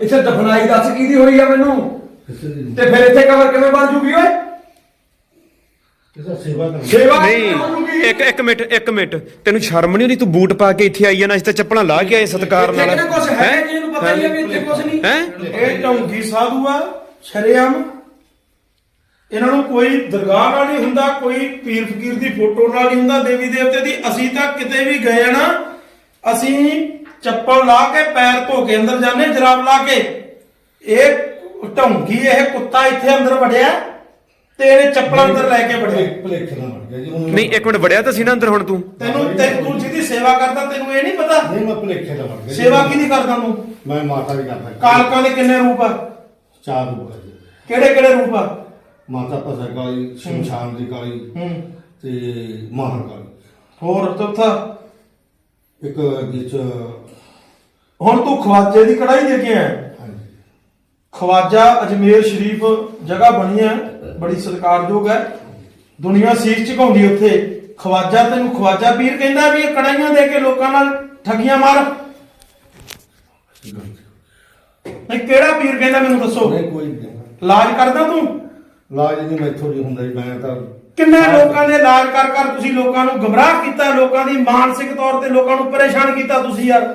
ਇੱਥੇ ਦਫਨਾਈ ਦੱਸ ਕਿਹਦੀ ਹੋਈ ਆ ਮੈਨੂੰ? ਕਿਸੇ ਦੀ ਤੇ ਫਿਰ ਇੱਥੇ ਕਬਰ ਕਿਵੇਂ ਬਣ ਜੂਗੀ ਓਏ? ਕਿਸੇ ਸੇਵਾ ਕਰ ਸੇਵਾ ਕਿਵੇਂ ਬਣ ਨਹੀਂ? ਇੱਕ ਇੱਕ ਮਿੰਟ ਇੱਕ ਮਿੰਟ। ਤੈਨੂੰ ਸ਼ਰਮ ਨਹੀਂ ਆਉਂਦੀ? ਤੂੰ ਬੂਟ ਪਾ ਕੇ ਇੱਥੇ ਆਈ ਆ ਨਾ ਇਸ ਤੇ ਚੱਪਲਾਂ ਲਾ ਕੇ ਆਏ ਸਤਕਾਰ ਇੱਥੇ ਨਾਲ। ਕਿਹਨੇ ਕੁਛ ਹੈ ਜੀ? ਇਹਨੂੰ ਪਤਾ ਹੀ ਆ ਵੀ ਇੱਥੇ ਕੁਛ ਨਹੀਂ। ਹੈ? ਇਹ ਢੌਂਗੀ ਸਾਧੂ ਆ ਸ਼ਰੇਆਮ। ਇਹਨਾਂ ਨੂੰ ਕੋਈ ਦਰਗਾਹ ਨਾਲ ਨਹੀਂ ਹੁੰਦਾ ਕੋਈ ਪੀਰ ਫਕੀਰ ਦੀ ਫੋਟੋ ਨਾਲ ਨਹੀਂ ਹੁੰਦਾ ਦੇਵੀ ਦੇਵਤੇ ਦੀ। ਅਸੀਂ ਤਾਂ ਕਿਤੇ ਵੀ ਗਏ ਆ ਨਾ ਅਸੀਂ ਚੱਪਲ ਲਾ ਕੇ ਪੈਰ ਧੋ ਕੇ ਅੰਦਰ ਜਾਂਦੇ ਜਰਾਬ ਲਾ ਕੇ। ਇਹ ਢੌਂਗੀ ਇਹ ਕੁੱਤਾ ਇੱਥੇ ਅੰਦਰ ਵੜਿਆ ਤੇ ਇਹਨੇ ਚੱਪਲਾਂ ਅੰਦਰ ਲੈ ਕੇ ਵੜਿਆ। ਭਲੇਖ ਨਾ ਬਣ ਗਿਆ ਜੀ ਉਹਨੂੰ- ਨਹੀਂ ਇੱਕ ਮਿੰਟ ਵੜਿਆ ਤਾਂ ਸੀ ਨਾ ਅੰਦਰ ਹੁਣ ਤੂੰ। ਤੈਨੂੰ ਤੈਨੂੰ ਤੂੰ ਜਿਹਦੀ ਸੇਵਾ ਕਰਦਾ ਤੈਨੂੰ ਇਹ ਨਹੀਂ ਪਤਾ। ਨਹੀਂ ਮੈਂ ਭਲੇਖੇ ਦਾ ਬਣ ਗਿਆ ਜੀ। ਸੇਵਾ ਕਿਹਦੀ ਕਰਦਾ ਤੂੰ? ਮੈਂ ਮਾਤਾ ਦੀ ਕਰਦਾ। ਕਾਲਕਾਂ ਦੇ ਕਿੰਨੇ ਰੂਪ ਆ? ਚਾਰ ਰੂਪ ਹੈ ਜੀ। ਕਿਹੜੇ ਕਿਹੜੇ ਰੂਪ ਆ? ਮਾਤਾ ਭਸਰ ਕਾਲੀ ਸ਼ਮਸ਼ਾਨ ਦੀ ਕਾਲੀ ਹੂੰ। ਤੇ ਮਾਹਰ ਕਾਲੀ। ਹੋਰ ਚੌਥਾ? ਇੱਕ ਵਿੱਚ ਹੁਣ ਤੂੰ ਖਵਾਜੇ ਦੀ ਕੜਾਈ ਦੇ ਕੇ ਆਇਆ। ਹਾਂਜੀ ਖਵਾਜਾ ਅਜਮੇਰ ਸ਼ਰੀਫ ਜਗ੍ਹਾ ਬਣੀ ਹੈ ਬੜੀ ਸਤਿਕਾਰਯੋਗ ਹੈ। ਦੁਨੀਆ ਸੀਸ ਝੁਕਾਉਂਦੀ ਉੱਥੇ। ਖਵਾਜਾ ਤੈਨੂੰ ਖਵਾਜਾ ਪੀਰ ਕਹਿੰਦਾ ਵੀ ਇਹ ਕੜਾਈਆਂ ਦੇ ਕੇ ਲੋਕਾਂ ਨਾਲ ਠੱਗੀਆਂ ਮਾਰ। ਨਹੀਂ ਕਿਹੜਾ ਪੀਰ ਕਹਿੰਦਾ ਮੈਨੂੰ ਦੱਸੋ? ਨਹੀਂ ਕੋਈ ਨਹੀਂ ਇਲਾਜ ਕਰਦਾ ਤੂੰ? ਲਾਜ ਨਹੀਂ ਮੈਥੋਂ ਨਹੀਂ ਹੁੰਦਾ ਜੀ ਮੈਂ ਤਾਂ ਕਿੰਨੇ ਲੋਕਾਂ ਦੇ ਇਲਾਜ ਕਰ ਕਰ ਤੁਸੀਂ ਲੋਕਾਂ ਨੂੰ ਗਮਰਾਹ ਕੀਤਾ ਲੋਕਾਂ ਦੀ ਮਾਨਸਿਕ ਤੌਰ ਤੇ ਲੋਕਾਂ ਨੂੰ ਪਰੇਸ਼ਾਨ ਕੀਤਾ ਤੁਸੀਂ ਯਾਰ।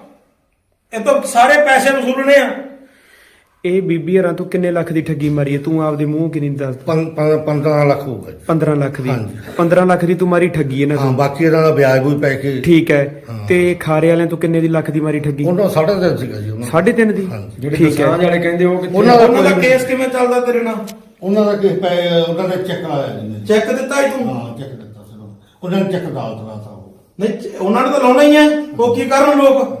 ਇਹ ਤੋਂ ਸਾਰੇ ਪੈਸੇ ਵਸੂਲਣੇ ਆ। ਇਹ ਬੀਬੀ ਹਰਾਂ ਤੂੰ ਕਿੰਨੇ ਲੱਖ ਦੀ ਠੱਗੀ ਮਾਰੀ ਹੈ ਤੂੰ ਆਪਦੇ ਮੂੰਹ ਕਿੰਨੀ ਦੱਸ ਪੰ- ਪੰ- 15 ਲੱਖ ਹੋਊਗਾ ਜੀ। 15 ਲੱਖ ਦੀ। ਹਾਂਜੀ। 15 ਲੱਖ ਦੀ ਤੂੰ ਮਾਰੀ ਠੱਗੀ ਇਹਨਾਂ ਹਾਂ ਤੋਂ ਬਾਕੀ ਇਹਨਾਂ ਦਾ ਵਿਆਜ ਵੀ ਪੈ ਕੇ ਠੀਕ ਹੈ। ਹਾਂ। ਤੇ ਖਾਰੇ ਵਾਲਿਆਂ ਤੋਂ ਕਿੰਨੇ ਦੀ ਲੱਖ ਦੀ ਮਾਰੀ ਠੱਗੀ? ਉਹਨਾਂ ਦਾ ਸਾਢੇ ਤਿੰਨ ਸੀਗਾ ਜੀ ਉਹਨਾਂ ਦਾ। 3.5 ਦੀ। ਜਿਹੜੇ ਠੀਕ ਹੈ। ਕਿਸਾਨ ਵਾਲੇ ਕਹਿੰਦੇ ਉਹ ਕਿੱਥੇ ਉਹਨਾਂ ਦਾ ਉਹਨਾਂ ਦਾ ਕੋਈ- ਕੇਸ ਕਿਵੇਂ ਚੱਲਦਾ ਤੇਰੇ ਨਾਲ? ਉਹਨਾਂ ਦਾ ਕਿਸ ਪੈ ਉਹਨਾਂ ਦਾ ਚੈੱਕ ਆਇਆ ਜੀ। ਚੈੱਕ ਦਿੱਤਾ ਹੀ ਤੂੰ? ਹਾਂ ਚੈੱਕ ਦਿੱਤਾ ਸੀ ਉਹਨਾਂ ਨੂੰ। ਨੇ ਚੈੱਕ ਦਾਲ ਦਿੱਤਾ ਤਾ ਉਹ। ਨਹੀਂ ਉਹਨਾਂ ਨੇ ਤਾਂ ਲਾਉਣਾ ਹੀ ਹੈ। ਉਹ ਕੀ ਕਰਨ ਲੋਕ?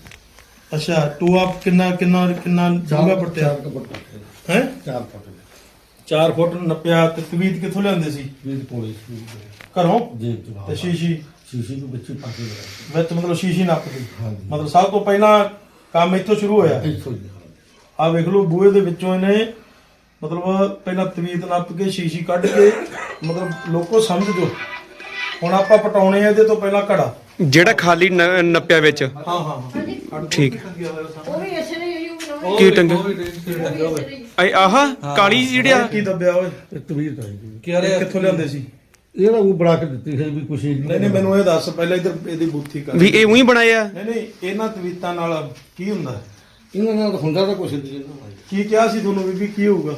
ਅੱਛਾ ਟੂਆ ਕਿੰਨਾ ਕਿੰਨਾ ਕਿੰਨਾ ਡੂੰਘਾ ਪੱਟਿਆ? ਚਾਰ ਫੁੱਟ। ਹੈ? ਚਾਰ ਫੁੱਟ 4 ਫੁੱਟ ਨੱਪਿਆ ਤੇ ਤਵੀਤ ਕਿੱਥੋਂ ਲਿਆਂਦੇ ਸੀ? ਵੀਹ ਪੋਲੀ ਘਰੋਂ? ਚ ਤੇ ਸ਼ੀਸ਼ੀ? ਸ਼ੀਸ਼ੀ ਨੂੰ ਵਿੱਚ ਪਾ ਕੇ ਲਗਾਇਆ ਵਿੱਚ ਮਤਲਬ ਸ਼ੀਸ਼ੀ ਨੱਪਦੀ ਹਾਂਜੀ। ਮਤਲਬ ਸਭ ਤੋਂ ਪਹਿਲਾਂ ਕੰਮ ਇੱਥੋਂ ਸ਼ੁਰੂ ਹੋਇਆ। ਇੱਥੋਂ ਆ ਵੇਖ ਲਓ ਬੂਹੇ ਦੇ ਵਿੱਚੋਂ ਇਹਨੇ ਮਤਲਬ ਪਹਿਲਾਂ ਤਵੀਤ ਨੱਪ ਕੇ ਸ਼ੀਸ਼ੀ ਕੱਢ ਕੇ ਮਤਲਬ ਲੋਕੋ ਸਮਝ ਜੋ। ਹੁਣ ਆਪਾਂ ਪਟਾਉਣੇ ਆ ਇਹਦੇ ਤੋਂ ਪਹਿਲਾਂ ਘੜਾ। ਜਿਹੜਾ ਖਾਲੀ ਨ- ਨੱਪਿਆ ਵਿੱਚ। ਹਾਂ ਹਾਂ ਹਾਂ। ਠੀਕ। ਉਹ ਵੀ ਇਸੇ ਨੇ ਹੀ ਬਣਾਉਣਾ ਕੀ ਟੰਗ? ਆਏ ਆਹ ਕਾਲੀ ਜਿਹੜੀ ਆ। ਕੀ ਦੱਬਿਆ ਓਏ? ਤਵੀਰ ਤਾਂ ਹੈਗੀ। ਇਹ ਕਿੱਥੋਂ ਲਿਆਂਦੇ ਸੀ? ਇਹ ਤਾਂ ਉਹ ਬਣਾ ਕੇ ਦਿੱਤੀ ਸੀ ਵੀ ਕੁਛ ਨਹੀਂ ਨਹੀਂ ਮੈਨੂੰ ਇਹ ਦੱਸ ਪਹਿਲਾਂ ਇਧਰ ਇਹਦੀ ਬੂਥੀ ਕਰ। ਵੀ ਇਹ ਉਹੀ ਬਣਾਏ ਆ? ਨਹੀਂ ਨਹੀਂ ਇਹਨਾਂ ਤਵੀਤਾਂ ਨਾਲ ਕੀ ਹੁੰਦਾ? ਇਹਨਾਂ ਨਾਲ ਹੁੰਦਾ ਤਾਂ ਕੁਛ ਨਹੀਂ। ਕੀ ਕਿਹਾ ਸੀ ਤੁਹਾਨੂੰ ਬੀਬੀ ਕੀ ਹੋਊਗਾ?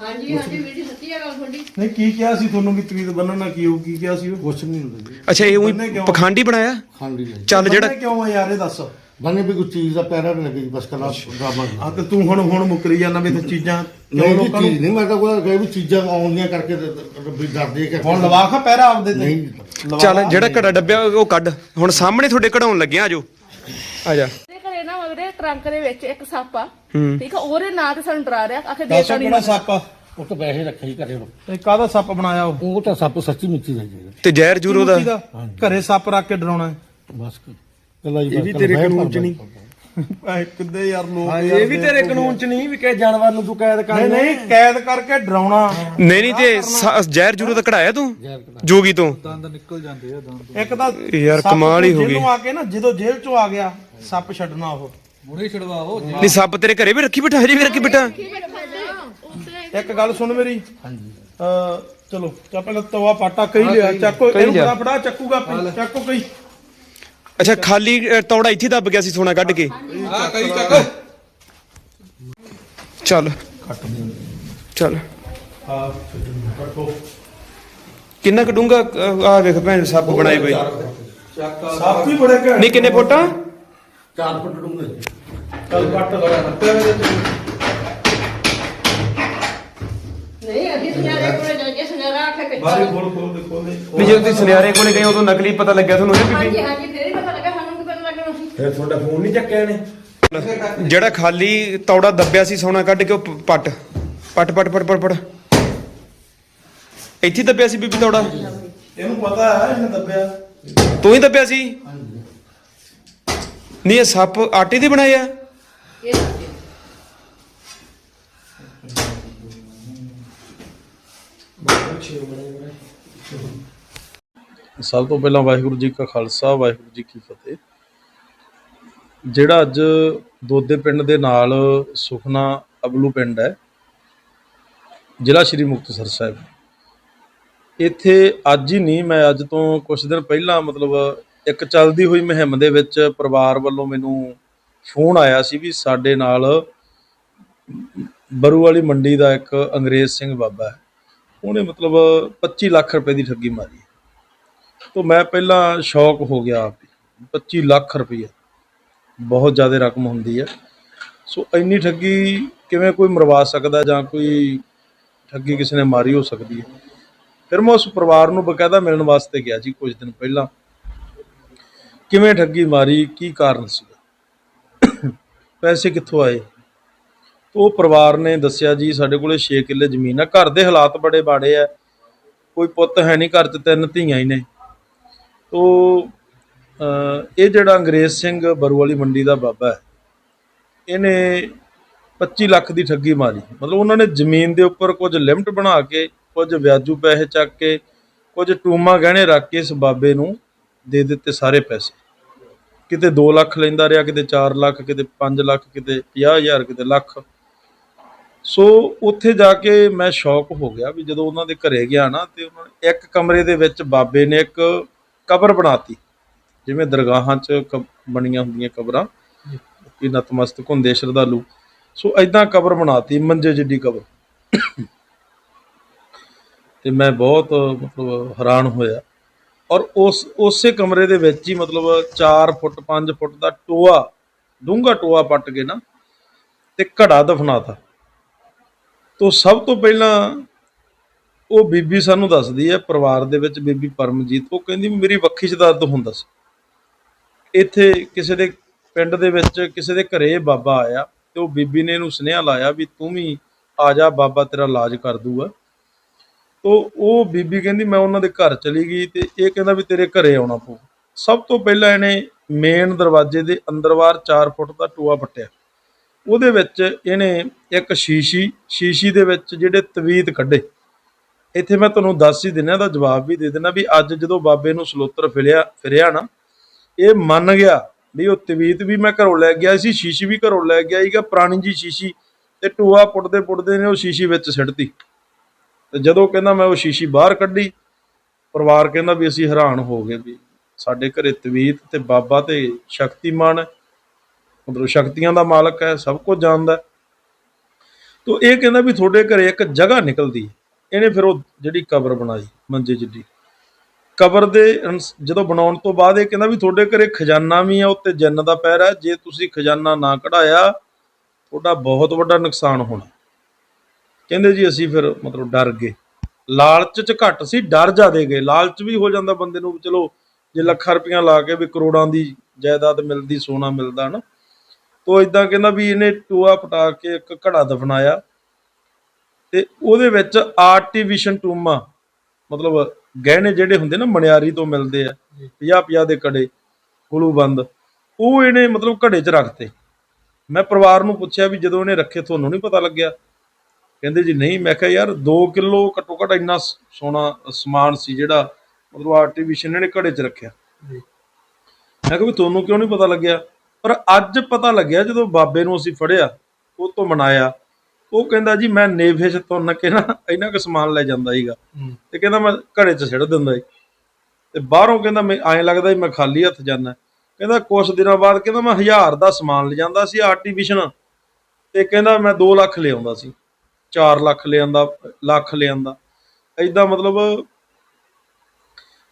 ਹਾਂਜੀ ਹਾਂਜੀ ਵੀਡੀ ਸੱਚੀ ਹੈ ਗੱਲ ਤੁਹਾਡੀ। ਨਹੀਂ ਕੀ ਕਿਹਾ ਸੀ ਤੁਹਾਨੂੰ ਵੀ ਤਵੀਤ ਬੰਨਣ ਨਾਲ ਕੀ ਹੋਊ ਕੀ ਕਿਹਾ ਸੀ ਉਹ? ਕੁਛ ਨਹੀਂ ਹੁੰਦਾ ਜੀ। ਅੱਛਾ ਇਹ ਉਹੀ? ਪਖੰਡੀ ਬਣਾਇਆ? ਖਾਂਡੀ ਹੈ ਚੱਲ ਜਿਹੜਾ ਕਿਉਂ ਆ ਯਾਰ ਇਹ ਦੱਸ। ਬੰਨੇ ਵੀ ਕੋਈ ਚੀਜ਼ ਦਾ ਪੈਰਾ ਨਹੀਂ ਲੱਗੀ ਬਸ ਕਲਾ ਡਰਾਮਾ ਆ ਤੇ ਤੂੰ ਹੁਣ ਹੁਣ ਮੁੱਕਰੀ ਜਾਂਦਾ ਵੀ ਤੇ ਚੀਜ਼ਾਂ ਕਿਉਂ ਨਹੀਂ ਲੋਕਾਂ ਨੂੰ? ਨਹੀਂ ਮੈਂ ਤਾਂ ਕੋਈ ਕਹੇ ਵੀ ਚੀਜ਼ਾਂ ਆਉਂਦੀਆਂ ਕਰਕੇ ਤੇ- ਵੀ ਡਰਦੇ ਕਿ ਹੁਣ ਲਵਾ ਖਾ ਪਹਿਰਾ ਆਪਦੇ ਤੇ? ਨਹੀਂ ਲਵਾ ਚੱਲ ਖਾ। ਜਿਹੜਾ ਘੜਾ ਡੱਬਿਆ ਉਹ ਕੱਢ। ਹੁਣ ਸਾਹਮਣੇ ਤੁਹਾਡੇ ਕਢਾਉਣ ਲੱਗਿਆ ਆਜੋ। ਆ ਜਾ। ਘਰੇ ਨਾ ਮਗਰੇ ਟਰੰਕ ਦੇ ਵਿੱਚ ਇੱਕ ਸੱਪ ਆ। ਹੂੰ। ਠੀਕ ਆ ਉਹਦੇ ਨਾਂ ਤੇ ਸਾਨੂੰ ਡਰਾ ਰਿਹਾ। ਆਖੇ ਦੱਸੋ ਦੇਤਾ ਨਹੀਂ ਕਿਹੜਾ ਸੱਪ ਆ? ਉਹ ਤਾਂ ਪੈਸੇ ਰੱਖੇ ਹੀ ਕਰੇ ਇਹ ਕਾਹਦਾ ਸੱਪ ਬਣਾਇਆ ਉਹ? ਉਹ ਤਾਂ ਸੱਪ ਸੱਚੀ ਮਿੱਚੀ ਦਾ ਜੀ ਤੇ ਜ਼ਹਿਰ ਜੂਰੋ ਦਾ? ਘਰੇ ਸੱਪ ਰੱਖ ਕੇ ਡਰਾਉਣਾ ਹੈ। ਬਸ ਇਹ ਵੀ ਤੇਰੇ ਕਾਨੂੰਨ ਚ ਨਹੀਂ। ਐ ਕਿੱਦੇ ਯਾਰ ਲੋਕ ਇਹ ਵੀ ਤੇਰੇ ਕਾਨੂੰਨ ਚ ਨਹੀਂ ਵੀ ਕਿ ਜਾਨਵਰ ਨੂੰ ਤੂੰ ਕੈਦ ਨਹੀਂ ਕਰ ਨਹੀਂ ਕੈਦ ਕਰਕੇ ਡਰਾਉਣਾ। ਨਹੀਂ ਨਹੀਂ ਤੇ ਸ- ਜ਼ਹਿਰ ਜੂਰੋ ਤਾਂ ਕਢਾਇਆ ਤੂੰ? ਜੋਗੀ ਤੋਂ? ਇੱਕ ਤਾਂ ਯਾਰ ਸੱਪ ਕਮਾਲ ਹੀ ਹੋ ਗਈ। ਜੇਲ੍ਹੋਂ ਆ ਕੇ ਨਾ ਜਦੋਂ ਜੇਲ੍ਹ ਚੋਂ ਆ ਗਿਆ ਸੱਪ ਛੱਡਣਾ ਉਹ। ਨਹੀਂ ਸੱਪ ਤੇਰੇ ਘਰੇ ਵੀ ਰੱਖੀ ਬਿਠਾ ਹਜੇ ਵੀ ਰੱਖੀ ਬਿਠਾ। ਇੱਕ ਗੱਲ ਸੁਣ ਮੇਰੀ। ਹਾਂਜੀ। ਅ ਚਲੋ ਚਾ ਪਹਿਲਾਂ ਤਵਾ ਪਾਟਾ ਕਹੀ ਲਿਆ ਚੱਕੋ ਇਹਨੂੰ। ਫੜਾ ਫੜਾ ਚੱਕੂਗਾ ਆਪੇ, ਚੱਕੋ ਕਈ ਅੱਛਾ ਖਾਲੀ ਅ, ਤੌੜਾ ਇੱਥੇ ਦੱਬ ਗਿਆ ਸੀ ਸੋਨਾ ਕੱਢ ਕੇ। ਹਾਂ ਕਈ ਚੱਕ। ਚੱਲ। ਚੱਲ। ਕੱਟੋ ਕਿੰਨਾ ਕਡੂੰਗਾ ਆ ਵੇਖ ਭੈਣ ਸੱਪ ਬਣਾਏ ਬਈ ਸੱਪ ਵੀ ਬੜੇ ਘੈਂਟ ਨਹੀਂ ਕਿੰਨੇ ਫੋਟਾ 4 ਫੁੱਟ ਡੂੰਘੇ। ਚੱਲ ਕੱਟ ਨਹੀਂ ਅਸੀਂ ਸੁਨਿਆਰੇ ਕੋਲੇ ਜਾ ਕੇ ਸੁਨਿਆਰਾ ਆਖੇ ਕਿ ਬਾਰੀ ਖੋਲ ਖੋਲ ਦੇ ਖੋਲ। ਦੇ ਵੀ ਜਦੋਂ ਤੁਸੀਂ ਸੁਨਿਆਰੇ ਕੋਲੇ ਗਏ ਉਦੋਂ ਨਕਲੀ ਪਤਾ ਲੱਗਿਆ ਤੁਹਾਨੂੰ ਇਹ ਬੀਬੀ? ਹਾਂਜੀ ਹਾਂਜੀ ਫੇਰ ਹੀ ਪਤਾ ਲੱਗਾ ਸਾਨੂੰ ਕੀ ਪਤਾ ਲੱਗਣਾ ਸੀ ਫਿਰ ਤੁਹਾਡਾ ਫੋਨ ਨਹੀਂ ਚੱਕਿਆ ਨੇ ਜਿਹੜਾ ਖਾਲੀ ਤੌੜਾ ਦੱਬਿਆ ਸੀ ਸੋਨਾ ਕੱਢ ਕੇ ਉਹ ਪ- ਪੱਟ। ਪੱਟ ਪੱਟ ਪੱਟ ਪੱਟ ਪੱਟ। ਇੱਥੇ ਹੀ ਦੱਬਿਆ ਸੀ ਬੀਬੀ ਤੌੜਾ? ਇਹਨੂੰ ਪਤਾ ਹੈ ਇਹਨੇ ਦੱਬਿਆ। ਤੂੰ ਹੀ ਦੱਬਿਆ ਸੀ? ਨਹੀਂ ਇਹ ਸੱਪ ਆਟੇ ਦੇ ਬਣਾਏ ਆ? ਇਹ ਸਭ ਤੋਂ ਪਹਿਲਾਂ ਵਾਹਿਗੁਰੂ ਜੀ ਕਾ ਖਾਲਸਾ ਵਾਹਿਗੁਰੂ ਜੀ ਕੀ ਫਤਿਹ। ਜਿਹੜਾ ਅੱਜ ਦੋਦੇ ਪਿੰਡ ਦੇ ਨਾਲ ਸੁਖਨਾ ਅਬਲੂ ਪਿੰਡ ਹੈ, ਜ਼ਿਲ੍ਹਾ ਸ਼੍ਰੀ ਮੁਕਤਸਰ ਸਾਹਿਬ। ਇੱਥੇ ਅੱਜ ਹੀ ਨਹੀਂ, ਮੈਂ ਅੱਜ ਤੋਂ ਕੁਝ ਦਿਨ ਪਹਿਲਾਂ ਮਤਲਬ ਇੱਕ ਚੱਲਦੀ ਹੋਈ ਮੁਹਿੰਮ ਦੇ ਵਿੱਚ ਪਰਿਵਾਰ ਵੱਲੋਂ ਮੈਨੂੰ ਫੋਨ ਆਇਆ ਸੀ ਵੀ ਸਾਡੇ ਨਾਲ ਬਰੂ ਵਾਲੀ ਮੰਡੀ ਦਾ ਇੱਕ ਅੰਗਰੇਜ਼ ਸਿੰਘ ਬਾਬਾ ਹੈ। ਉਹਨੇ ਮਤਲਬ 25 ਲੱਖ ਰੁਪਏ ਦੀ ਠੱਗੀ ਮਾਰੀ। ਤੋਂ ਮੈਂ ਪਹਿਲਾਂ ਸ਼ੌਕ ਹੋ ਗਿਆ ਆਪ ਹੀ। 25 ਲੱਖ ਰੁਪਏ ਬਹੁਤ ਜ਼ਿਆਦਾ ਰਕਮ ਹੁੰਦੀ ਹੈ। ਸੋ ਇੰਨੀ ਠੱਗੀ ਕਿਵੇਂ ਕੋਈ ਮਰਵਾ ਸਕਦਾ ਜਾਂ ਕੋਈ ਠੱਗੀ ਕਿਸੇ ਨੇ ਮਾਰੀ ਹੋ ਸਕਦੀ ਹੈ? ਫਿਰ ਮੈਂ ਉਸ ਪਰਿਵਾਰ ਨੂੰ ਬਕਾਇਦਾ ਮਿਲਣ ਵਾਸਤੇ ਗਿਆ ਜੀ ਕੁਝ ਦਿਨ ਪਹਿਲਾਂ। ਕਿਵੇਂ ਠੱਗੀ ਮਾਰੀ, ਕੀ ਕਾਰਨ ਸੀਗਾ? ਪੈਸੇ ਕਿੱਥੋਂ ਆਏ? ਉਹ ਪਰਿਵਾਰ ਨੇ ਦੱਸਿਆ ਜੀ, ਸਾਡੇ ਕੋਲੇ 6 ਕਿੱਲੇ ਜ਼ਮੀਨ ਆ, ਘਰ ਦੇ ਹਾਲਾਤ ਬੜੇ ਬਾੜੇ ਆ, ਕੋਈ ਪੁੱਤ ਹੈ ਨਹੀਂ, ਘਰ 'ਚ ਤਿੰਨ ਧੀਆਂ ਹੀ ਨੇ। ਤੋ ਇਹ ਜਿਹੜਾ ਅੰਗਰੇਜ਼ ਸਿੰਘ ਬਰੂ ਵਾਲੀ ਮੰਡੀ ਦਾ ਬਾਬਾ ਹੈ, ਇਹਨੇ 25 ਲੱਖ ਦੀ ਠੱਗੀ ਮਾਰੀ। ਮਤਲਬ ਉਹਨਾਂ ਨੇ ਜ਼ਮੀਨ ਦੇ ਉੱਪਰ ਕੁਝ ਲਿਮਟ ਬਣਾ ਕੇ, ਕੁਝ ਵਿਆਜੂ ਪੈਸੇ ਚੱਕ ਕੇ, ਕੁਝ ਟੂਮਾ ਗਹਿਣੇ ਰੱਖ ਕੇ ਇਸ ਬਾਬੇ ਨੂੰ ਦੇ ਦਿੱਤੇ ਸਾਰੇ ਪੈਸੇ। ਕਿਤੇ 2 ਲੱਖ ਲੈਂਦਾ ਰਿਹਾ, ਕਿਤੇ 4 ਲੱਖ, ਕਿਤੇ 5 ਲੱਖ, ਕਿਤੇ 50000 ਕਿਤੇ ਲੱਖ। ਸੋ ਉੱਥੇ ਜਾ ਕੇ ਮੈਂ ਸ਼ੌਕ ਹੋ ਗਿਆ ਵੀ ਜਦੋਂ ਉਹਨਾਂ ਦੇ ਘਰੇ ਗਿਆ ਨਾ, ਤੇ ਉਹਨਾਂ ਨੇ ਇੱਕ ਕਮਰੇ ਦੇ ਵਿੱਚ ਬਾਬੇ ਨੇ ਇੱਕ ਕਬਰ ਬਣਾਤੀ। ਜਿਵੇਂ ਦਰਗਾਹਾਂ 'ਚ ਕ- ਬਣੀਆਂ ਹੁੰਦੀਆਂ ਕਬਰਾਂ ਕਿ ਨਤਮਸਤਕ ਹੁੰਦੇ ਸ਼ਰਧਾਲੂ। ਸੋ ਐਦਾਂ ਕਬਰ ਬਣਾਤੀ ਮੰਜੇ ਜਿੱਡੀ ਕਬਰ। ਤੇ ਮੈਂ ਬਹੁਤ ਮਤਲਬ ਹੈਰਾਨ ਹੋਇਆ। ਔਰ ਉਸ ਉਸੇ ਕਮਰੇ ਦੇ ਵਿੱਚ ਹੀ ਮਤਲਬ 4 ਫੁੱਟ 5 ਫੁੱਟ ਦਾ ਟੋਆ ਡੂੰਘਾ ਟੋਆ ਪੱਟ ਕੇ ਨਾ ਤੇ ਘੜਾ ਦਫਨਾਤਾ। ਤੋਂ ਸਭ ਤੋਂ ਪਹਿਲਾਂ ਉਹ ਬੀਬੀ ਸਾਨੂੰ ਦੱਸਦੀ ਹੈ ਪਰਿਵਾਰ ਦੇ ਵਿੱਚ ਬੀਬੀ ਪਰਮਜੀਤ ਉਹ ਕਹਿੰਦੀ ਵੀ ਮੇਰੀ ਵੱਖੀ 'ਚ ਦਰਦ ਹੁੰਦਾ ਸੀ। ਇੱਥੇ ਕਿਸੇ ਦੇ ਪਿੰਡ ਦੇ ਵਿੱਚ ਕਿਸੇ ਦੇ ਘਰੇ ਬਾਬਾ ਆਇਆ ਤੇ ਉਹ ਬੀਬੀ ਨੇ ਇਹਨੂੰ ਸੁਨੇਹਾ ਲਾਇਆ ਵੀ ਤੂੰ ਵੀ ਆ ਜਾ, ਬਾਬਾ ਤੇਰਾ ਇਲਾਜ ਕਰ ਦੂਗਾ। ਤੋ ਉਹ ਬੀਬੀ ਕਹਿੰਦੀ, ਮੈਂ ਉਹਨਾਂ ਦੇ ਘਰ ਚਲੀ ਗਈ ਤੇ ਇਹ ਕਹਿੰਦਾ ਵੀ ਤੇਰੇ ਘਰੇ ਆਉਣਾ ਪਊ। ਸਭ ਤੋਂ ਪਹਿਲਾਂ ਇਹਨੇ ਮੇਨ ਦਰਵਾਜ਼ੇ ਦੇ ਅੰਦਰਵਾਰ 4 ਫੁੱਟ ਦਾ ਟੋਆ ਪੱਟਿਆ ਉਹਦੇ ਵਿੱਚ ਇਹਨੇ ਇੱਕ ਸ਼ੀਸ਼ੀ ਸ਼ੀਸ਼ੀ ਦੇ ਵਿੱਚ ਜਿਹੜੇ ਤਵੀਤ ਕੱਢੇ। ਇੱਥੇ ਮੈਂ ਤੁਹਾਨੂੰ ਦੱਸ ਹੀ ਦਿੰਦਾ ਦਾ ਜਵਾਬ ਵੀ ਦੇ ਦੇਣਾ ਵੀ ਅੱਜ ਜਦੋਂ ਬਾਬੇ ਨੂੰ ਸਲੋਤਰ ਫਿਰਿਆ ਫਿਰਿਆ ਨਾ ਇਹ ਮੰਨ ਗਿਆ ਵੀ ਉਹ ਤਵੀਤ ਵੀ ਮੈਂ ਘਰੋਂ ਲੈ ਗਿਆ ਸੀ, ਸ਼ੀਸ਼ੀ ਵੀ ਘਰੋਂ ਲੈ ਗਿਆ ਸੀਗਾ, ਪੁਰਾਣੀ ਜੀ ਸ਼ੀਸ਼ੀ ਤੇ ਟੂਆ ਪੁੱਟਦੇ ਪੁੱਟਦੇ ਨੇ ਉਹ ਸ਼ੀਸ਼ੀ ਵਿੱਚ ਸਿੱਟਤੀ। ਤੇ ਜਦੋਂ ਕਹਿੰਦਾ ਮੈਂ ਉਹ ਸ਼ੀਸ਼ੀ ਬਾਹਰ ਕੱਢੀ, ਪਰਿਵਾਰ ਕਹਿੰਦਾ ਵੀ ਅਸੀਂ ਹੈਰਾਨ ਹੋ ਗਏ ਵੀ ਸਾਡੇ ਘਰੇ ਤਵੀਤ ਤੇ ਬਾਬਾ ਤੇ ਸ਼ਕਤੀਮਾਨ, ਮਤਲਬ ਸ਼ਕਤੀਆਂ ਦਾ ਮਾਲਕ ਹੈ, ਸਭ ਕੁਝ ਜਾਣਦਾ ਤੋ ਇਹ ਕਹਿੰਦਾ ਵੀ ਤੁਹਾਡੇ ਘਰੇ ਇੱਕ ਜਗ੍ਹਾ ਨਿਕਲਦੀ, ਇਹਨੇ ਫਿਰ ਉਹ ਜਿਹੜੀ ਕਬਰ ਬਣਾਈ, ਮੰਜੇ ਜਿੱਡੀ। ਕਬਰ ਦੇ ਅਨਸ- ਜਦੋਂ ਬਣਾਉਣ ਤੋਂ ਬਾਅਦ ਇਹ ਕਹਿੰਦਾ ਵੀ ਤੁਹਾਡੇ ਘਰੇ ਖਜ਼ਾਨਾ ਵੀ ਆ, ਉੱਤੇ ਜੰਨ ਦਾ ਪੈਰ ਹੈ ਜੇ ਤੁਸੀਂ ਖਜ਼ਾਨਾ ਨਾ ਕਢਾਇਆ, ਤੁਹਾਡਾ ਬਹੁਤ ਵੱਡਾ ਨੁਕਸਾਨ ਹੋਣਾ। ਕਹਿੰਦੇ ਜੀ ਅਸੀਂ ਫਿਰ ਮਤਲਬ ਡਰ ਗਏ। ਲਾਲਚ ਚ ਘੱਟ ਸੀ, ਡਰ ਜਾਦੇ ਗਏ। ਲਾਲਚ ਵੀ ਹੋ ਜਾਂਦਾ ਬੰਦੇ ਨੂੰ ਵੀ ਚਲੋ, ਜੇ ਲੱਖਾਂ ਰੁਪਈਆ ਲਾ ਕੇ ਵੀ ਕਰੋੜਾਂ ਦੀ ਜਾਇਦਾਦ ਮਿਲਦੀ, ਸੋਨਾ ਮਿਲਦਾ ਨਾ ਤੋ ਇਦਾਂ ਕਹਿੰਦਾ ਵੀ ਇਹਨੇ ਟੂਆ ਪਟਾ ਕੇ ਇੱਕ ਘੜਾ ਦਫਨਾਇਆ। ਤੇ ਉਹਦੇ ਵਿੱਚ ਆਰਟੀਫੀਸ਼ਲ ਟੂਮਾ, ਮਤਲਬ ਗਹਿਣੇ ਜਿਹੜੇ ਹੁੰਦੇ ਨਾ ਮਣਿਆਰੀ ਤੋਂ ਮਿਲਦੇ ਆ 50 50 ਦੇ ਕੜੇ ਬੰਦ ਉਹ ਇਹਨੇ ਮਤਲਬ ਘੜੇ 'ਚ ਰੱਖਤੇ। ਮੈਂ ਪਰਿਵਾਰ ਨੂੰ ਪੁੱਛਿਆ ਵੀ ਜਦੋਂ ਇਹਨੇ ਰੱਖੇ ਤੁਹਾਨੂੰ ਨਹੀਂ ਪਤਾ ਲੱਗਿਆ। ਕਹਿੰਦੇ ਜੀ ਨਹੀਂ। ਮੈਂ ਕਿਹਾ ਯਾਰ 2 ਕਿਲੋ ਘੱਟੋ ਘੱਟ ਇੰਨਾ ਸੋਨਾ ਸਮਾਨ ਸੀ ਜਿਹੜਾ ਮਤਲਬ ਆਰਟੀਫੀਸ਼ੀਅਲ ਇਹਨੇ ਘੜੇ 'ਚ ਰੱਖਿਆ। ਮੈਂ ਕਿਹਾ ਵੀ ਤੁਹਾਨੂੰ ਕਿਉਂ ਨਹੀਂ ਪਤਾ ਲੱਗਿਆ? ਪਰ ਅੱਜ ਪਤਾ ਲੱਗਿਆ ਜਦੋਂ ਬਾਬੇ ਨੂੰ ਅਸੀਂ ਫੜਿਆ ਉਹ ਤੋਂ ਮਨਾਇਆ। ਉਹ ਕਹਿੰਦਾ ਜੀ ਮੈਂ ਨੇਫੇ 'ਚ ਤੁੰਨ ਕੇ ਨਾ ਇੰਨਾ ਕੁ ਸਮਾਨ ਲੈ ਜਾਂਦਾ ਸੀਗਾ। ਤੇ ਕਹਿੰਦਾ ਮੈਂ ਘੜੇ 'ਚ ਸਿੱਟ ਦਿੰਦਾ ਸੀ। ਤੇ ਬਾਹਰੋਂ ਕਹਿੰਦਾ ਮੈਂ ਐਂ ਲੱਗਦਾ ਮੈਂ ਖਾਲੀ ਹੱਥ ਜਾਂਦਾ। ਕਹਿੰਦਾ ਕੁਝ ਦਿਨਾਂ ਬਾਅਦ ਕਹਿੰਦਾ ਮੈਂ ਹਜ਼ਾਰ ਦਾ ਸਮਾਨ ਲਿਜਾਂਦਾ ਸੀ ਆਰਟੀਫੀਸ਼ੀਅਲ ਤੇ ਕਹਿੰਦਾ ਮੈਂ 2 ਲੱਖ ਲਿਆਉਂਦਾ ਸੀ। 4 ਲੱਖ ਲਿਆਂਦਾ ਲੱਖ ਲਿਆਂਦਾ ਐਦਾਂ ਮਤਲਬ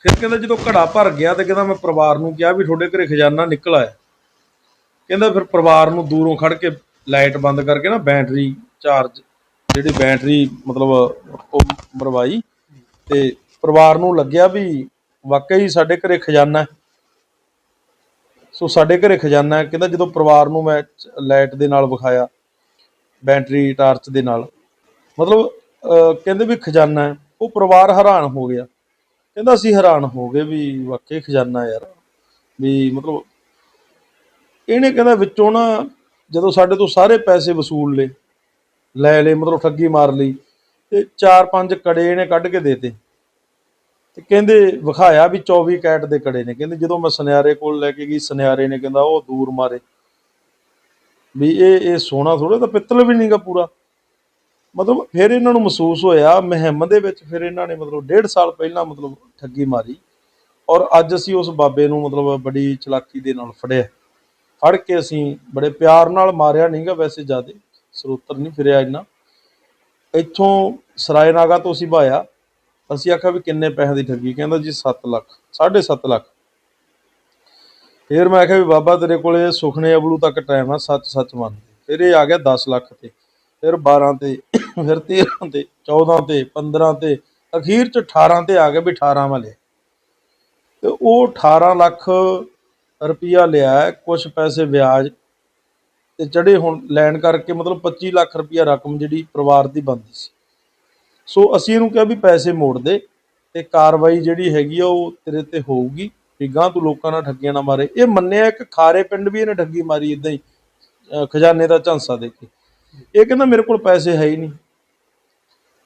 ਫਿਰ ਕਹਿੰਦਾ ਜਦੋਂ ਘੜਾ ਭਰ ਗਿਆ ਤੇ ਕਹਿੰਦਾ ਮੈਂ ਪਰਿਵਾਰ ਨੂੰ ਕਿਹਾ ਵੀ ਤੁਹਾਡੇ ਘਰੇ ਖਜ਼ਾਨਾ ਨਿਕਲ ਆਇਆ। ਕਹਿੰਦਾ ਫਿਰ ਪਰਿਵਾਰ ਨੂੰ ਦੂਰੋਂ ਖੜ ਕੇ ਲਾਈਟ ਬੰਦ ਕਰਕੇ ਨਾ ਬੈਟਰੀ ਚਾਰਜ ਜਿਹੜੀ ਬੈਟਰੀ ਮਤਲਬ ਉਹ ਮਰਵਾਈ ਤੇ ਪਰਿਵਾਰ ਨੂੰ ਲੱਗਿਆ ਵੀ ਵਾਕਈ ਸਾਡੇ ਘਰੇ ਖਜ਼ਾਨਾ ਹੈ। ਸੋ ਸਾਡੇ ਘਰੇ ਖਜ਼ਾਨਾ ਹੈ। ਕਹਿੰਦਾ ਜਦੋਂ ਪਰਿਵਾਰ ਨੂੰ ਮੈਂ ਲਾਈਟ ਦੇ ਨਾਲ ਵਿਖਾਇਆ, ਬੈਟਰੀ ਟਾਰਚ ਦੇ ਨਾਲ, ਮਤਲਬ ਕਹਿੰਦੇ ਵੀ ਖਜ਼ਾਨਾ ਹੈ। ਉਹ ਪਰਿਵਾਰ ਹੈਰਾਨ ਹੋ ਗਿਆ। ਕਹਿੰਦਾ ਅਸੀਂ ਹੈਰਾਨ ਹੋ ਗਏ ਵੀ ਵਾਕਈ ਖਜ਼ਾਨਾ ਯਾਰ, ਵੀ ਮਤਲਬ ਇਹਨੇ ਕਹਿੰਦਾ ਵਿੱਚੋਂ ਨਾ ਜਦੋਂ ਸਾਡੇ ਤੋਂ ਸਾਰੇ ਪੈਸੇ ਵਸੂਲ ਲਏ ਲੈ ਲਏ ਮਤਲਬ ਠੱਗੀ ਮਾਰ ਲਈ ਤੇ ਚਾਰ ਪੰਜ ਕੜੇ ਇਹਨੇ ਕੱਢ ਕੇ ਦੇਤੇ। ਤੇ ਕਹਿੰਦੇ ਵਿਖਾਇਆ ਵੀ 24 ਕੈਟ ਦੇ ਕੜੇ ਨੇ। ਕਹਿੰਦੇ ਜਦੋਂ ਮੈਂ ਸੁਨਿਆਰੇ ਕੋਲ ਲੈ ਕੇ ਗਈ, ਸੁਨਿਆਰੇ ਨੇ ਕਹਿੰਦਾ, ਉਹ ਦੂਰ ਮਾਰੇ। ਵੀ ਇਹ ਇਹ ਸੋਨਾ ਥੋੜਾ ਤਾਂ ਪਿੱਤਲ ਵੀ ਨਹੀਂਗਾ ਪੂਰਾ। ਮਤਲਬ ਫਿਰ ਇਹਨਾਂ ਨੂੰ ਮਹਿਸੂਸ ਹੋਇਆ, ਮੁਹਿੰਮ ਦੇ ਵਿੱਚ ਫਿਰ ਇਹਨਾਂ ਨੇ ਮਤਲਬ ਡੇਢ ਸਾਲ ਪਹਿਲਾਂ ਮਤਲਬ ਠੱਗੀ ਮਾਰੀ ਔਰ ਅੱਜ ਅਸੀਂ ਉਸ ਬਾਬੇ ਨੂੰ ਮਤਲਬ ਬੜੀ ਚਲਾਕੀ ਦੇ ਨਾਲ ਫੜਿਆ। ਫੜ ਕੇ ਅਸੀਂ ਬੜੇ ਪਿਆਰ ਨਾਲ ਮਾਰਿਆ ਨਹੀਂਗਾ ਵੈਸੇ ਜਿਆਦੇ। ਸਰੋਤਰ ਨਹੀਂ ਫਿਰਿਆ ਇੰਨਾ। ਇੱਥੋਂ ਸਰਾਏਨਾਗਾ ਤੋਂ ਅਸੀਂ ਭਾਇਆ। ਅਸੀਂ ਆਖਿਆ ਵੀ ਕਿੰਨੇ ਪੈਸੇ ਦੀ ਠੱਗੀ? ਕਹਿੰਦਾ ਜੀ 7 ਲੱਖ 7.5 ਲੱਖ। ਫਿਰ ਮੈਂ ਆਖਿਆ ਵੀ ਬਾਬਾ ਤੇਰੇ ਕੋਲੇ ਸੁਖਨੇ ਅਬਲੂ ਤੱਕ ਟਾਈਮ ਆ, ਸੱਚ ਸੱਚ ਮੰਨ ਫਿਰ ਇਹ ਆ ਗਿਆ 10 ਲੱਖ ਤੇ। ਫਿਰ 12 ਤੇ, ਫਿਰ 13 ਤੇ 14 ਤੇ 15 ਤੇ, ਅਖੀਰ ਚ 18 ਤੇ ਆ ਗਿਆ ਵੀ 18 ਵਾਲੇ ਤੇ ਉਹ 18 ਲੱਖ ਰੁਪਈਆ ਲਿਆ ਕੁਝ ਪੈਸੇ ਵਿਆਜ ਤੇ ਚੜੇ ਹੁਣ ਲੈਣ ਕਰਕੇ ਮਤਲਬ 25 ਲੱਖ ਰੁਪਈਆ ਰਕਮ ਜਿਹੜੀ ਪਰਿਵਾਰ ਦੀ ਬਣਦੀ ਸੀ। ਸੋ ਅਸੀਂ ਇਹਨੂੰ ਕਿਹਾ ਵੀ ਪੈਸੇ ਮੋੜ ਦੇ ਤੇ ਕਾਰਵਾਈ ਜਿਹੜੀ ਹੈਗੀ ਆ ਉਹ ਤੇਰੇ ਤੇ ਹੋਊਗੀ, ਵੀ ਗਾਂ ਤੂੰ ਲੋਕਾਂ ਨਾਲ ਠੱਗੀਆਂ ਨਾ ਮਾਰੇ। ਇਹ ਮੰਨਿਆ ਇੱਕ ਖਾਰੇ ਪਿੰਡ ਵੀ ਇਹਨੇ ਠੱਗੀ ਮਾਰੀ ਇਦਾਂ ਹੀ ਖਜ਼ਾਨੇ ਦਾ ਝਾਂਸਾ ਦੇ ਕੇ। ਇਹ ਕਹਿੰਦਾ ਮੇਰੇ ਕੋਲ ਪੈਸੇ ਹੈ ਹੀ ਨਹੀਂ।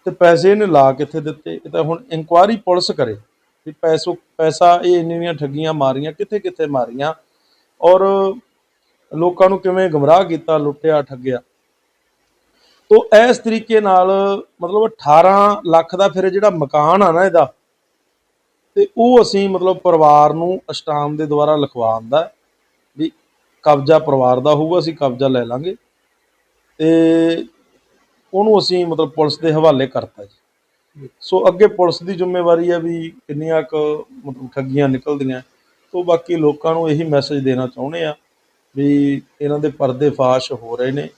ਤੇ ਪੈਸੇ ਇਹਨੇ ਲਾ ਕਿੱਥੇ ਦਿੱਤੇ? ਇਹ ਤਾਂ ਹੁਣ ਇਨਕੁਆਰੀ ਪੁਲਿਸ ਕਰੇ ਵੀ ਪੈਸੋ ਪੈਸਾ ਇਹ ਇੰਨੀਆਂ ਠੱਗੀਆਂ ਮਾਰੀਆਂ ਕਿੱਥੇ ਕਿੱਥੇ ਮਾਰੀਆਂ। ਔਰ ਲੋਕਾਂ ਨੂੰ ਕਿਵੇਂ ਗਮਰਾਹ ਕੀਤਾ, ਲੁੱਟਿਆ, ਠੱਗਿਆ। ਤੋ ਇਸ ਤਰੀਕੇ ਨਾਲ ਮਤਲਬ 18 ਲੱਖ ਦਾ ਫਿਰ ਜਿਹੜਾ ਮਕਾਨ ਆ ਨਾ ਇਹਦਾ, ਤੇ ਉਹ ਅਸੀਂ ਮਤਲਬ ਪਰਿਵਾਰ ਨੂੰ ਅਸ਼ਟਾਮ ਦੇ ਦੁਆਰਾ ਲਿਖਵਾਉਣ ਦਾ ਵੀ ਕਬਜ਼ਾ ਪਰਿਵਾਰ ਦਾ ਹੋਊਗਾ, ਅਸੀਂ ਕਬਜ਼ਾ ਲੈ ਲਾਂਗੇ। ਤੇ ਉਹਨੂੰ ਅਸੀਂ ਮਤਲਬ ਪੁਲਿਸ ਦੇ ਹਵਾਲੇ ਕਰਤਾ ਜੀ। ਸੋ ਅੱਗੇ ਪੁਲਿਸ ਦੀ ਜ਼ਿੰਮੇਵਾਰੀ ਹੈ ਵੀ ਕਿੰਨੀਆਂ ਕੁ ਮਤਲਬ ਠੱਗੀਆਂ ਨਿਕਲਦੀਆਂ। ਤੋਂ ਬਾਕੀ ਲੋਕਾਂ ਨੂੰ ਇਹੀ ਮੈਸੇਜ ਦੇਣਾ ਚਾਹੁੰਦੇ ਆ ਵੀ ਇਹਨਾਂ ਦੇ ਪਰਦੇ ਫਾਸ਼ ਹੋ ਰਹੇ ਨੇ।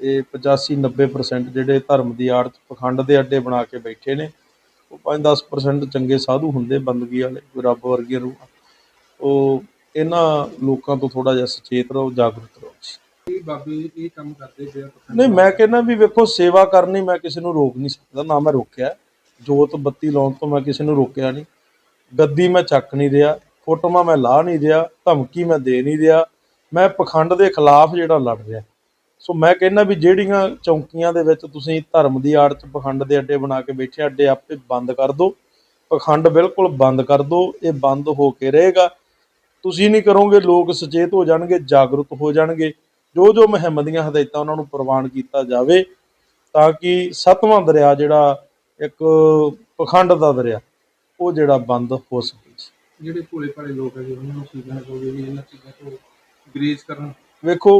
ਇਹ 85 90% ਜਿਹੜੇ ਧਰਮ ਦੀ ਆੜ 'ਚ ਪਖੰਡ ਦੇ ਅੱਡੇ ਬਣਾ ਕੇ ਬੈਠੇ ਨੇ। ਉਹ 5-10% ਚੰਗੇ ਸਾਧੂ ਹੁੰਦੇ ਬੰਦਗੀ ਵਾਲੇ ਕੋਈ ਰੱਬ ਵਰਗੇ ਰੂਹ। ਉਹ ਇਹਨਾਂ ਲੋਕਾਂ ਤੋਂ ਥੋੜਾ ਜਿਹਾ ਸੁਚੇਤ ਰਹੋ ਜਾਗਰੂਕ ਰਹੋ। ਇਹ ਬਾਬੇ ਇਹ ਕੰਮ ਕਰਦੇ ਪਤਾ ਨਹੀਂ ਮੈਂ ਕਹਿੰਦਾ ਵੀ ਵੇਖੋ ਸੇਵਾ ਕਰਨੀ ਮੈਂ ਕਿਸੇ ਨੂੰ ਰੋਕ ਨਹੀਂ ਸਕਦਾ ਨਾ ਮੈਂ ਰੋਕਿਆ। ਜੋਤ ਬੱਤੀ ਲਾਉਣ ਤੋਂ ਮੈਂ ਕਿਸੇ ਨੂੰ ਰੋਕਿਆ ਨਹੀਂ। ਗੱਦੀ ਮੈਂ ਚੱਕ ਨਹੀਂ ਰਿਹਾ ਫੋਟੋਆਂ ਮੈਂ ਲਾ ਨਹੀਂ ਰਿਹਾ ਧਮਕੀ ਮੈਂ ਦੇ ਨਹੀਂ ਰਿਹਾ। ਮੈਂ ਪਖੰਡ ਦੇ ਖਿਲਾਫ ਜਿਹੜਾ ਲੜ ਰਿਹਾ। ਸੋ ਮੈਂ ਕਹਿੰਦਾ ਵੀ ਜਿਹੜੀਆਂ ਚੌਂਕੀਆਂ ਦੇ ਵਿੱਚ ਤੁਸੀਂ ਧਰਮ ਦੀ ਆੜ 'ਚ ਪਖੰਡ ਦੇ ਅੱਡੇ ਬਣਾ ਕੇ ਬੈਠੇ ਅੱਡੇ ਆਪੇ ਬੰਦ ਕਰ ਦਿਓ ਪਖੰਡ ਬਿਲਕੁਲ ਬੰਦ ਕਰ ਦਿਓ ਇਹ ਬੰਦ ਹੋ ਕੇ ਰਹੇਗਾ। ਤੁਸੀਂ ਨਹੀਂ ਕਰੋਗੇ, ਲੋਕ ਸੁਚੇਤ ਹੋ ਜਾਣਗੇ, ਜਾਗਰੂਕ ਹੋ ਜਾਣਗੇ। ਜੋ ਜੋ ਮੁਹਿੰਮ ਦੀਆਂ ਹਦਾਇਤਾਂ ਉਹਨਾਂ ਨੂੰ ਪ੍ਰਵਾਨ ਕੀਤਾ ਜਾਵੇ, ਤਾਂ ਕਿ ਸਤਵਾਂ ਦਰਿਆ ਜਿਹੜਾ ਇੱਕ ਪਖੰਡ ਦਾ ਦਰਿਆ, ਉਹ ਜਿਹੜਾ ਬੰਦ ਹੋ ਸਕੇ। ਜਿਹੜੇ ਭੋਲੇ ਭਾਲੇ ਲੋਕ ਹੈਗੇ, ਉਹਨਾਂ ਨੂੰ ਕੀ ਕਹਿਣਾ ਚਾਹੋਗੇ ਵੀ ਇਹਨਾਂ ਚੀਜ਼ਾਂ ਤੋਂ ਗਰੇਜ਼ ਕਰਨ ਵੇਖੋ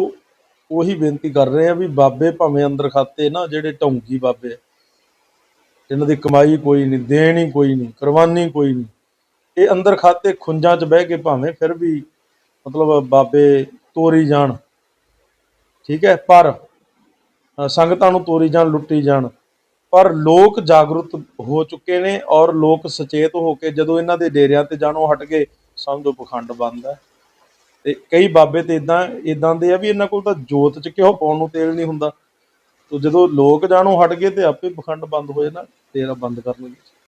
ਉਹੀ ਬੇਨਤੀ ਕਰ ਰਹੇ ਆ ਵੀ ਬਾਬੇ ਭਾਵੇਂ ਅੰਦਰ ਖਾਤੇ ਨਾ ਜਿਹੜੇ ਢੌਂਗੀ ਬਾਬੇ ਆ, ਦੀ ਕਮਾਈ ਕੋਈ ਨਹੀਂ ਦੇਣ ਹੀ ਕੋਈ ਨਹੀਂ ਕੁਰਬਾਨੀ ਕੋਈ ਨਹੀਂ। ਇਹ ਅੰਦਰ ਖਾਤੇ ਖੁੰਜਾਂ 'ਚ ਬਹਿ ਕੇ ਭਾਵੇਂ ਫਿਰ ਵੀ ਮਤਲਬ ਬਾਬੇ ਤੋਰੀ ਜਾਣ। ਠੀਕ ਹੈ ਪਰ ਸੰਗਤਾਂ ਨੂੰ ਤੋਰੀ ਜਾਣ ਲੁੱਟੀ ਜਾਣ। ਪਰ ਲੋਕ ਜਾਗਰੂਕ ਹੋ ਚੁੱਕੇ ਨੇ ਔਰ ਲੋਕ ਸੁਚੇਤ ਹੋ ਕੇ ਜਦੋਂ ਇਹਨਾਂ ਦੇ ਡੇਰਿਆਂ ਤੇ ਜਾਣੋਂ ਹਟ ਗਏ ਸਮਝੋ ਪਖੰਡ ਬੰਦ ਹੈ। ਤੇ ਕਈ ਬਾਬੇ ਤੇ ਇਦਾਂ ਇਦਾਂ ਦੇ ਆ ਵੀ ਇਹਨਾਂ ਕੋਲ ਤਾਂ ਜੋਤ ਚ ਕਿਹੋ ਪਾਉਣ ਨੂੰ ਤੇਲ ਨਹੀਂ ਹੁੰਦਾ। ਤੋ ਜਦੋਂ ਲੋਕ ਜਾਣੋ ਹਟ ਗਏ ਤੇ ਆਪੇ ਪਖੰਡ ਬੰਦ ਹੋ ਜਾਣਾ ਤੇਰਾ ਬੰਦ ਕਰਨਗੇ।